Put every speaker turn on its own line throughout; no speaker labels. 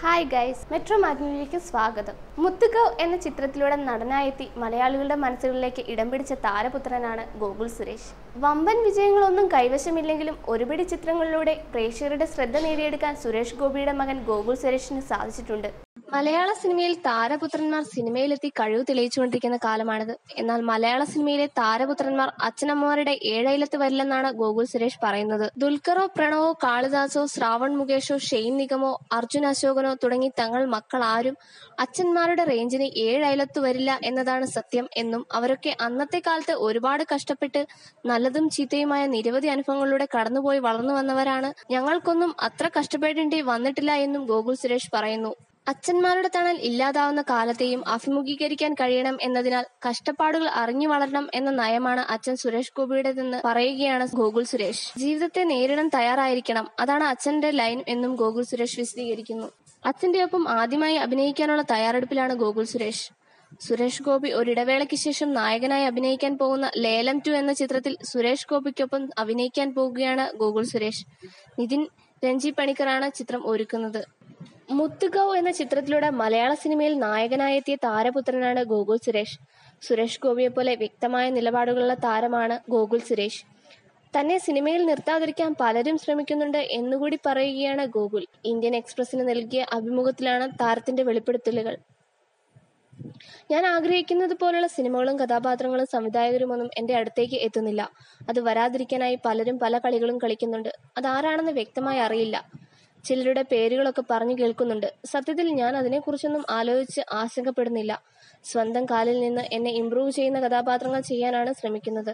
Hi guys metro മാഗ്നിയിലേക്ക് സ്വാഗതം. മുത്തുക്കവ് എന്ന ചിത്രത്തിലൂടെ നടനായെത്തി മലയാളികളുടെ മനസ്സുകളിലേക്ക് ഇടം പിടിച്ച താരപുത്രനാണ് ഗോകുൽ സുരേഷ്. വമ്പൻ വിജയങ്ങളൊന്നും കൈവശമില്ലെങ്കിലും ഒരുപിടി ചിത്രങ്ങളിലൂടെ പ്രേക്ഷകരുടെ ശ്രദ്ധ നേടിയെടുക്കാൻ സുരേഷ് ഗോപിയുടെ മകൻ ഗോകുൽ സുരേഷിന് സാധിച്ചിട്ടുണ്ട്. മലയാള സിനിമയിൽ താരപുത്രന്മാർ സിനിമയിലെത്തി കഴിവ് തെളിയിച്ചുകൊണ്ടിരിക്കുന്ന കാലമാണിത്. എന്നാൽ മലയാള സിനിമയിലെ താരപുത്രന്മാർ അച്ഛനമ്മമാരുടെ ഏഴയിലത്ത് വരില്ലെന്നാണ് ഗോകുൽ സുരേഷ് പറയുന്നത്. ദുൽഖറോ പ്രണവോ കാളിദാസോ ശ്രാവൺ മുകേഷോ ഷെയ്ൻ നിഗമോ അർജുൻ അശോകനോ തുടങ്ങി തങ്ങൾ മക്കൾ ആരും അച്ഛന്മാരുടെ റേഞ്ചിന് ഏഴയലത്തു വരില്ല എന്നതാണ് സത്യം എന്നും അവരൊക്കെ അന്നത്തെ കാലത്ത് ഒരുപാട് കഷ്ടപ്പെട്ട് നല്ലതും ചീത്തയുമായ നിരവധി അനുഭവങ്ങളിലൂടെ കടന്നുപോയി വളർന്നു വന്നവരാണ്. ഞങ്ങൾക്കൊന്നും അത്ര കഷ്ടപ്പെടേണ്ടി വന്നിട്ടില്ല എന്നും ഗോകുൽ സുരേഷ് പറയുന്നു. അച്ഛന്മാരുടെ തണൽ ഇല്ലാതാവുന്ന കാലത്തെയും അഭിമുഖീകരിക്കാൻ കഴിയണം എന്നതിനാൽ കഷ്ടപ്പാടുകൾ അറിഞ്ഞു വളരണം എന്ന നയമാണ് അച്ഛൻ സുരേഷ് ഗോപിയുടേതെന്ന് പറയുകയാണ് ഗോകുൽ സുരേഷ്. ജീവിതത്തെ നേരിടാൻ തയ്യാറായിരിക്കണം. അതാണ് അച്ഛന്റെ ലൈൻ എന്നും ഗോകുൽ സുരേഷ് വിശദീകരിക്കുന്നു. അച്ഛന്റെ ഒപ്പം ആദ്യമായി അഭിനയിക്കാനുള്ള തയ്യാറെടുപ്പിലാണ് ഗോകുൽ സുരേഷ്. സുരേഷ് ഗോപി ഒരിടവേളയ്ക്ക് ശേഷം നായകനായി അഭിനയിക്കാൻ പോകുന്ന ലേലം ടു എന്ന ചിത്രത്തിൽ സുരേഷ് ഗോപിക്കൊപ്പം അഭിനയിക്കാൻ പോകുകയാണ് ഗോകുൽ സുരേഷ്. നിതിൻ രഞ്ജി പണിക്കറാണ് ചിത്രം ഒരുക്കുന്നത്. മുത്തുഗൌ എന്ന ചിത്രത്തിലൂടെ മലയാള സിനിമയിൽ നായകനായെത്തിയ താരപുത്രനാണ് ഗോകുൽ സുരേഷ്. സുരേഷ് ഗോപിയെ പോലെ വ്യക്തമായ നിലപാടുകളുള്ള താരമാണ് ഗോകുൽ സുരേഷ്. തന്നെ സിനിമയിൽ നിർത്താതിരിക്കാൻ പലരും ശ്രമിക്കുന്നുണ്ട് എന്നുകൂടി പറയുകയാണ് ഗോകുൽ. ഇന്ത്യൻ എക്സ്പ്രസിന് നൽകിയ അഭിമുഖത്തിലാണ് താരത്തിന്റെ വെളിപ്പെടുത്തലുകൾ. ഞാൻ ആഗ്രഹിക്കുന്നത് പോലുള്ള സിനിമകളും കഥാപാത്രങ്ങളും സംവിധായകരും ഒന്നും എന്റെ അടുത്തേക്ക് എത്തുന്നില്ല. അത് വരാതിരിക്കാനായി പലരും പല കളികളും കളിക്കുന്നുണ്ട്. അതാരാണെന്ന് വ്യക്തമായി അറിയില്ല. ചിലരുടെ പേരുകളൊക്കെ പറഞ്ഞു കേൾക്കുന്നുണ്ട് സത്യത്തിൽ ഞാൻ അതിനെക്കുറിച്ചൊന്നും ആലോചിച്ച് ആശങ്കപ്പെടുന്നില്ല സ്വന്തം കാലിൽ നിന്ന് എന്നെ ഇംപ്രൂവ് ചെയ്യുന്ന കഥാപാത്രങ്ങൾ ചെയ്യാനാണ് ശ്രമിക്കുന്നത്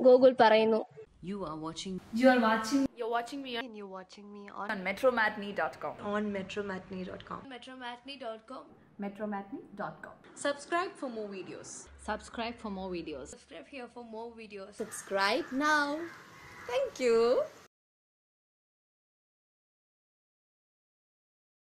ഗോകുൽ പറയുന്നു
You are watching
You are watching
You're watching me and you're watching me on
on metromatney.com.
on metromatney.com.
metromatney.com
metromatney.com.
Subscribe for more videos.
Subscribe for more videos.
subscribe here for more videos
Subscribe now. Thank you.